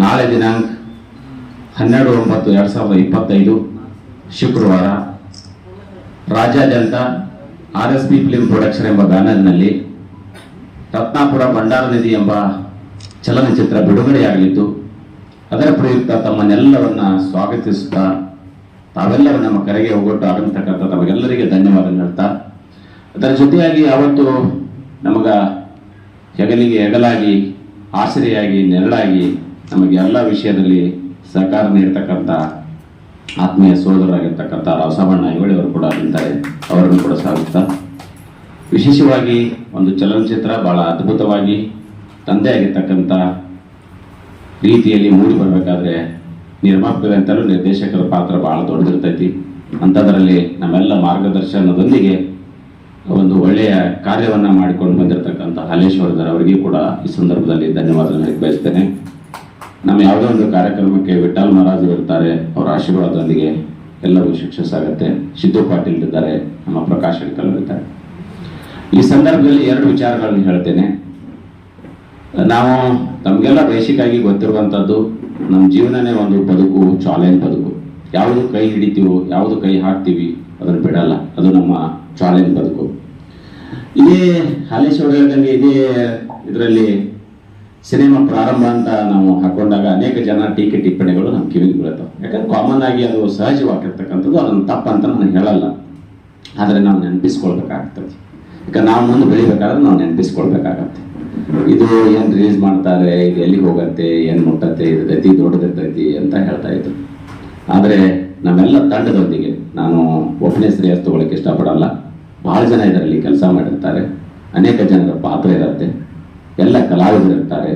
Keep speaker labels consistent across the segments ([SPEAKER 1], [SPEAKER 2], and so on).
[SPEAKER 1] ನಾಳೆ ದಿನಾಂಕ ಹನ್ನೆರಡು ಒಂಬತ್ತು ಎರಡು ಸಾವಿರದ ಇಪ್ಪತ್ತೈದು, ಶುಕ್ರವಾರ. ರಾಜ್ಯಾದ್ಯಂತ R S B film production ಎಂಬ ಬ್ಯಾನರ್ನಲ್ಲಿ ರತ್ನಾಪುರ ಭಂಡಾರ ನಿಧಿ ಎಂಬ ಚಲನಚಿತ್ರ ಬಿಡುಗಡೆಯಾಗಲಿದ್ದು, ಅದರ ಪ್ರಯುಕ್ತ ತಮ್ಮನ್ನೆಲ್ಲರನ್ನ ಸ್ವಾಗತಿಸುತ್ತಾ ತಾವೆಲ್ಲರೂ ನಮ್ಮ ಕರೆಗೆ ಹೋಗೊಟ್ಟು ಆಗತಕ್ಕಂಥ ತಮಗೆಲ್ಲರಿಗೆ ಧನ್ಯವಾದ ಹೇಳ್ತಾ, ಅದರ ಜೊತೆಯಾಗಿ ಅವತ್ತು ನಮಗ ಹೆಗಲಿಗೆ ಹೆಗಲಾಗಿ, ಆಸರೆಯಾಗಿ, ನೆರಳಾಗಿ ನಮಗೆ ಎಲ್ಲ ವಿಷಯದಲ್ಲಿ ಸಹಕಾರ ನೀಡ್ತಕ್ಕಂಥ ಆತ್ಮೀಯ ಸೋದರರಾಗಿರ್ತಕ್ಕಂಥ ಇವಳಿ ಅವರು ಕೂಡ ನಿಂತಾರೆ ಅವರನ್ನು ಕೂಡ ಸಾಗುತ್ತಾ ವಿಶೇಷವಾಗಿ ಒಂದು ಚಲನಚಿತ್ರ ಬಹಳ ಅದ್ಭುತವಾಗಿ ತಂದೆಯಾಗಿರ್ತಕ್ಕಂಥ ರೀತಿಯಲ್ಲಿ ಮೂಡಿ ಬರಬೇಕಾದ್ರೆ ನಿರ್ಮಾಪಕರಂತಲೂ ನಿರ್ದೇಶಕರ ಪಾತ್ರ ಬಹಳ ದೊಡ್ಡದಿರ್ತೈತಿ. ಅಂಥದ್ರಲ್ಲಿ ನಮ್ಮೆಲ್ಲ ಮಾರ್ಗದರ್ಶನದೊಂದಿಗೆ ಒಂದು ಒಳ್ಳೆಯ ಕಾರ್ಯವನ್ನು ಮಾಡಿಕೊಂಡು ಬಂದಿರತಕ್ಕಂಥ ಹಾಲೇಶ್ವರದರ್ ಅವರಿಗೂ ಕೂಡ ಈ ಸಂದರ್ಭದಲ್ಲಿ ಧನ್ಯವಾದಗಳನ್ನು ಬಯಸ್ತೇನೆ. ನಮ್ಮ ಯಾವುದೋ ಒಂದು ಕಾರ್ಯಕ್ರಮಕ್ಕೆ ವಿಠಲ್ ಮಹಾರಾಜ್ ಇರ್ತಾರೆ, ಅವರ ಆಶೀರ್ವಾದದೊಂದಿಗೆ ಎಲ್ಲರಿಗೂ ಸಕ್ಸಸ್ ಆಗುತ್ತೆ ಸಿದ್ದು ಪಾಟೀಲ್ ಇದ್ದಾರೆ, ನಮ್ಮ ಪ್ರಕಾಶ್ ಅಡ್ಕಲ್ ಇರ್ತಾರೆ ಈ ಸಂದರ್ಭದಲ್ಲಿ ಎರಡು ವಿಚಾರಗಳನ್ನು ಹೇಳ್ತೇನೆ. ನಾವು ತಮಗೆಲ್ಲ ಬೇಸಿಕ್ ಆಗಿ ಗೊತ್ತಿರುವಂಥದ್ದು, ನಮ್ಮ ಜೀವನನೇ ಒಂದು ಬದುಕು, ಚಾಲೆಂಜ್ ಬದುಕು. ಯಾವುದು ಕೈ ಹಿಡಿತೀವೋ, ಯಾವುದು ಕೈ ಹಾಕ್ತೀವಿ, ಅದನ್ನು ಬಿಡಲ್ಲ. ಅದು ನಮ್ಮ ಚಾಲೆಂಜ್ ಬದುಕು. ಇದೇ ಹಾಲೇಶ್ವರ ಇದೇ ಇದರಲ್ಲಿ ಸಿನಿಮಾ ಪ್ರಾರಂಭ ಅಂತ ನಾವು ಹಾಕೊಂಡಾಗ ಅನೇಕ ಜನ ಟೀಕೆ ಟಿಪ್ಪಣಿಗಳು ನಮ್ಮ ಕಿವಿಗೆ ಬೀಳ್ತಾವೆ ಯಾಕಂದ್ರೆ ಕಾಮನ್ ಆಗಿ ಅದು ಸಹಜವಾಗಿರ್ತಕ್ಕಂಥದ್ದು, ಅದನ್ನು ತಪ್ಪಂತ ನಾನು ಹೇಳಲ್ಲ. ಆದರೆ ನಾವು ನೆನಪಿಸ್ಕೊಳ್ಬೇಕಾಗ್ತದೆ. ಯಾಕಂದ್ರೆ ನಾವು ಮುಂದೆ ಬೆಳಿಬೇಕಾದ್ರೆ ನಾವು ನೆನಪಿಸ್ಕೊಳ್ಬೇಕಾಗತ್ತೆ. ಇದು ಏನು ರಿಲೀಸ್ ಮಾಡ್ತಾರೆ ಇದು ಎಲ್ಲಿಗೆ ಹೋಗತ್ತೆ, ಏನು ಮುಟ್ಟತ್ತೆ, ಇದು ಗತಿ ದೊಡ್ಡದಿರ್ತೈತಿ ಅಂತ ಹೇಳ್ತಾ ಇದ್ರು. ಆದರೆ ನಮ್ಮೆಲ್ಲ ತಂಡದೊಂದಿಗೆ ನಾನು ಒಬ್ಬನೇ ಶ್ರೇಯಸ್ ತಗೊಳಕ್ಕೆ ಇಷ್ಟಪಡಲ್ಲ. ಭಾಳ ಜನ ಇದರಲ್ಲಿ ಕೆಲಸ ಮಾಡಿರ್ತಾರೆ. ಅನೇಕ ಜನರ ಪಾತ್ರ ಇರುತ್ತೆ. ಎಲ್ಲ ಕಲಾವಿದರಿರ್ತಾರೆ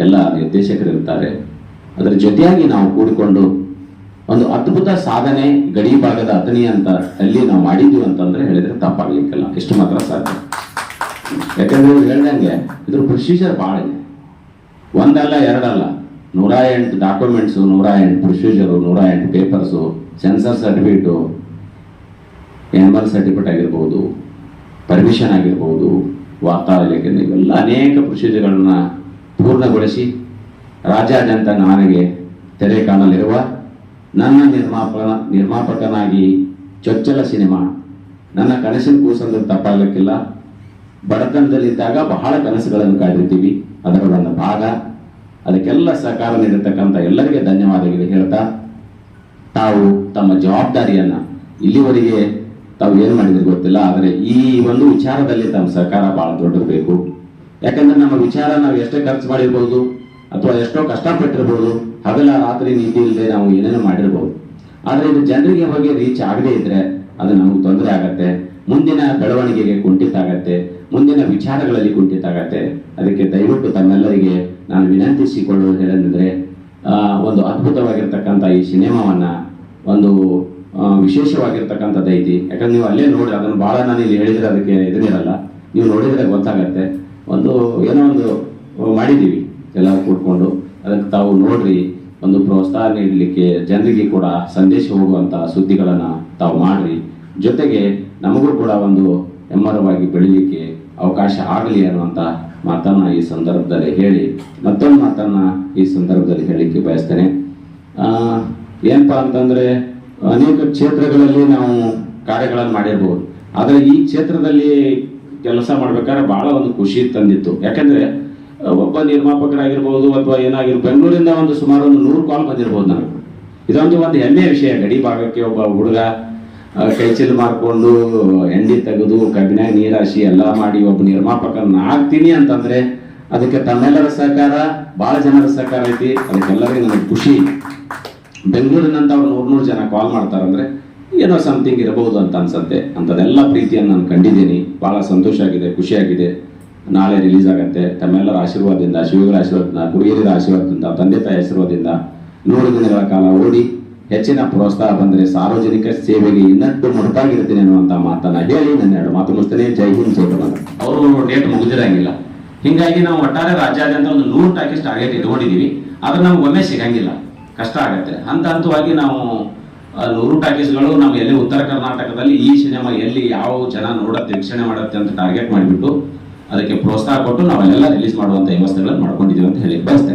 [SPEAKER 1] ಎಲ್ಲ ನಿರ್ದೇಶಕರಿರ್ತಾರೆ ಅದರ ಜೊತೆಯಾಗಿ ನಾವು ಕೂಡಿಕೊಂಡು ಒಂದು ಅದ್ಭುತ ಸಾಧನೆ ಗಡಿ ಭಾಗದ ಅಥಣಿ ಅಂತ ಅಲ್ಲಿ ನಾವು ಮಾಡಿದ್ವಿ ಅಂತಂದ್ರೆ ಹೇಳಿದ್ರೆ ತಪ್ಪಾಗ್ಲಿಕ್ಕಿಲ್ಲ. ಇಷ್ಟು ಮಾತ್ರ ಸಾಧ್ಯ. ಯಾಕಂದ್ರೆ ಹೇಳ್ದಂಗೆ ಇದ್ರ ಪ್ರೊಸೀಜರ್ ಭಾಳ ಇದೆ. ಒಂದಲ್ಲ, ಎರಡಲ್ಲ. ನೂರ ಎಂಟು ಡಾಕ್ಯುಮೆಂಟ್ಸು ನೂರ ಎಂಟು ಪ್ರೊಸೀಜರು ನೂರ ಎಂಟು papers censor certificate animal certificate ಆಗಿರ್ಬೋದು ಪರ್ಮಿಷನ್ ಆಗಿರ್ಬೋದು ವಾತಾವರಣ ಇವೆಲ್ಲ ಅನೇಕ ಪ್ರೊಸೀಜರ್ಗಳನ್ನ ಪೂರ್ಣಗೊಳಿಸಿ ರಾಜ್ಯಾದ್ಯಂತ ನನಗೆ ತೆರೆ ಕಾಣಲಿರುವ ನನ್ನ ನಿರ್ಮಾಪನ ನಿರ್ಮಾಪಕನಾಗಿ ಚೊಚ್ಚಲ ಸಿನಿಮಾ, ನನ್ನ ಕನಸಿನ ಕೂಸಂದ್ರೆ ತಪ್ಪಾಗಲಿಕ್ಕಿಲ್ಲ ಬಡತನದಲ್ಲಿದ್ದಾಗ ಬಹಳ ಕನಸುಗಳನ್ನು ಕಾಯ್ದಿರ್ತೀವಿ. ಅದರ ಒಂದು ಭಾಗ. ಅದಕ್ಕೆಲ್ಲ ಸಹಕಾರ ನೀಡಿರ್ತಕ್ಕಂಥ ಎಲ್ಲರಿಗೆ ಧನ್ಯವಾದಗಳು ಹೇಳ್ತಾ, ತಾವು ತಮ್ಮ ಜವಾಬ್ದಾರಿಯನ್ನು ಇಲ್ಲಿವರೆಗೆ ತಾವು ಏನು ಮಾಡಿದ್ರೆ ಗೊತ್ತಿಲ್ಲ, ಆದರೆ ಈ ಒಂದು ವಿಚಾರದಲ್ಲಿ ತಮ್ಮ ಸರ್ಕಾರ ಬಹಳ ದೊಡ್ಡಬೇಕು ಯಾಕಂದ್ರೆ ನಮ್ಮ ವಿಚಾರ ನಾವು ಎಷ್ಟೇ ಖರ್ಚು ಮಾಡಿರ್ಬೋದು, ಅಥವಾ ಎಷ್ಟೋ ಕಷ್ಟಪಟ್ಟಿರ್ಬೋದು, ಹಗಲ ರಾತ್ರಿ ನೀತಿ ಇಲ್ಲದೆ ನಾವು ಏನೇನೋ ಮಾಡಿರ್ಬೋದು. ಆದರೆ ಇದು ಜನರಿಗೆ ಹೋಗಿ ರೀಚ್ ಆಗದೇ ಇದ್ರೆ ಅದು ನಮಗೆ ತೊಂದರೆ ಆಗತ್ತೆ, ಮುಂದಿನ ಬೆಳವಣಿಗೆಗೆ ಕುಂಠಿತ ಆಗತ್ತೆ, ಮುಂದಿನ ವಿಚಾರಗಳಲ್ಲಿ ಕುಂಠಿತ ಆಗತ್ತೆ. ಅದಕ್ಕೆ ದಯವಿಟ್ಟು ತಮ್ಮೆಲ್ಲರಿಗೆ ನಾನು ವಿನಂತಿಸಿಕೊಳ್ಳುವುದು ಹೇಳಂದ್ರೆ ಒಂದು ಅದ್ಭುತವಾಗಿರ್ತಕ್ಕಂಥ ಈ ಸಿನಿಮಾವನ್ನ ಒಂದು ವಿಶೇಷವಾಗಿರ್ತಕ್ಕಂಥದ್ದು ಐತಿ. ಯಾಕಂದ್ರೆ ನೀವು ಅಲ್ಲೇ ನೋಡಿ, ಅದನ್ನು ಬಹಳ ನಾನು ಇಲ್ಲಿ ಹೇಳಿದ್ರೆ ಅದಕ್ಕೆ ಇದನ್ನಿರಲ್ಲ ನೀವು ನೋಡಿದ್ರೆ ಗೊತ್ತಾಗತ್ತೆ. ಒಂದು ಏನೋ ಒಂದು ಮಾಡಿದ್ದೀವಿ ಎಲ್ಲ ಕೂತ್ಕೊಂಡು. ಅದಕ್ಕೆ ತಾವು ನೋಡ್ರಿ, ಒಂದು ಪ್ರೋತ್ಸಾಹ ನೀಡಲಿಕ್ಕೆ ಜನರಿಗೆ ಕೂಡ ಸಂದೇಶ ಹೋಗುವಂತ ಸುದ್ದಿಗಳನ್ನು ತಾವು ಮಾಡ್ರಿ. ಜೊತೆಗೆ ನಮಗೂ ಕೂಡ ಒಂದು ಹೆಮ್ಮರವಾಗಿ ಬೆಳೀಲಿಕ್ಕೆ ಅವಕಾಶ ಆಗಲಿ ಅನ್ನುವಂತ ಮಾತನ್ನ ಈ ಸಂದರ್ಭದಲ್ಲಿ ಹೇಳಿ, ಮತ್ತೊಂದು ಮಾತನ್ನ ಈ ಸಂದರ್ಭದಲ್ಲಿ ಹೇಳಲಿಕ್ಕೆ ಬಯಸ್ತೇನೆ. ಅಂತಂದರೆ ಅಂತಂದ್ರೆ ಅನೇಕ ಕ್ಷೇತ್ರಗಳಲ್ಲಿ ನಾವು ಕಾರ್ಯಗಳನ್ನು ಮಾಡಿರ್ಬೋದು. ಆದರೆ ಈ ಕ್ಷೇತ್ರದಲ್ಲಿ ಕೆಲಸ ಮಾಡ್ಬೇಕಾದ್ರೆ ಬಹಳ ಒಂದು ಖುಷಿ ತಂದಿತ್ತು. ಯಾಕಂದ್ರೆ ಒಬ್ಬ ನಿರ್ಮಾಪಕರಾಗಿರ್ಬೋದು ಅಥವಾ ಏನಾಗಿರ್ಬೋದು, ಬೆಂಗಳೂರಿಂದ ಒಂದು ಸುಮಾರು ಒಂದು ನೂರು ಕಾಲ್ ಬಂದಿರ್ಬೋದು ನಾನು ಇದೊಂದು ಒಂದು ಹೆಮ್ಮೆಯ ವಿಷಯ. ಗಡಿ ಭಾಗಕ್ಕೆ ಒಬ್ಬ ಹುಡುಗ ಕೈಚಿಲ್ ಮಾಡಿಕೊಂಡು ಎಂಡಿ ತೆಗೆದು ಕಬ್ಬಿನ ನೀರಾಶಿ ಎಲ್ಲ ಮಾಡಿ ಒಬ್ಬ ನಿರ್ಮಾಪಕನ ಆಗ್ತೀನಿ ಅಂತಂದ್ರೆ, ಅದಕ್ಕೆ ತಮ್ಮೆಲ್ಲರ ಸಹಕಾರ, ಬಹಳ ಜನರ ಸಹಕಾರ ಐತಿ. ಅದಕ್ಕೆಲ್ಲರಿಗೂ ನನಗೆ ಖುಷಿ. ಬೆಂಗಳೂರಿನಂತ ಅವ್ರು ನೂರ್ ನೂರು ಜನ ಕಾಲ್ ಮಾಡ್ತಾರಂದ್ರೆ, ಏನೋ ಸಮಥಿಂಗ್ ಇರಬಹುದು ಅಂತ ಅನ್ಸುತ್ತೆ. ಅಂಥದ್ದೆಲ್ಲ ಪ್ರೀತಿಯನ್ನು ನಾನು ಕಂಡಿದ್ದೀನಿ. ಬಹಳ ಸಂತೋಷ ಆಗಿದೆ ಖುಷಿಯಾಗಿದೆ ನಾಳೆ ರಿಲೀಸ್ ಆಗುತ್ತೆ. ತಮ್ಮೆಲ್ಲರ ಆಶೀರ್ವಾದದಿಂದ, ಶಿವಗಳ ಆಶೀರ್ವಾದದಿಂದ ಗುಡಿಯರ ಆಶೀರ್ವಾದದಿಂದ, ತಂದೆ ತಾಯಿ ಆಶೀರ್ವಾದದಿಂದ ನೂರು ದಿನಗಳ ಕಾಲ ಓಡಿ ಹೆಚ್ಚಿನ ಪ್ರೋತ್ಸಾಹ ಬಂದರೆ ಸಾರ್ವಜನಿಕ ಸೇವೆಗೆ ಇನ್ನಷ್ಟು ಮುಟ್ಟಾಗಿರ್ತೀನಿ ಅನ್ನುವಂತ ಮಾತನ್ನು ಹೇಳಿ ನನ್ನ ಎರಡು ಮಾತು ಮುಗಿಸ್ತೇನೆ. ಜೈ ಹಿಂದ್, ಜೈ ಅವರು ಡೇಟ್ ಮುಗಿದಿರಂಗಿಲ್ಲ. ಹಿಂಗಾಗಿ ನಾವು ಒಟ್ಟಾರೆ ರಾಜ್ಯಾದ್ಯಂತ ಒಂದು ನೂರು ಟಾಕಿಸ್ಟ್ ಟಾರ್ಗೆಟ್ ಇಟ್ಕೊಂಡಿದೀವಿ ಆದ್ರೆ ನಮ್ಗೆ ಒಮ್ಮೆ ಸಿಗಂಗಿಲ್ಲ. ಕಷ್ಟ ಆಗುತ್ತೆ. ಹಂತ ಹಂತವಾಗಿ ನಾವು ನೂರು ಟಾಕೀಸ್ಗಳು ನಾವು ಎಲ್ಲಿ ಉತ್ತರ ಕರ್ನಾಟಕದಲ್ಲಿ, ಈ ಸಿನಿಮಾ ಎಲ್ಲಿ ಯಾವ ಜನ ನೋಡತ್ತೆ, ವೀಕ್ಷಣೆ ಮಾಡುತ್ತೆ ಅಂತ ಟಾರ್ಗೆಟ್ ಮಾಡಿಬಿಟ್ಟು ಅದಕ್ಕೆ ಪ್ರೋತ್ಸಾಹ ಕೊಟ್ಟು ನಾವೆಲ್ಲ ರಿಲೀಸ್ ಮಾಡುವಂಥ ವ್ಯವಸ್ಥೆಗಳನ್ನು ಮಾಡ್ಕೊಂಡಿದ್ದೀವಿ ಅಂತ ಹೇಳಿ ಬಯಸ್ತೇನೆ.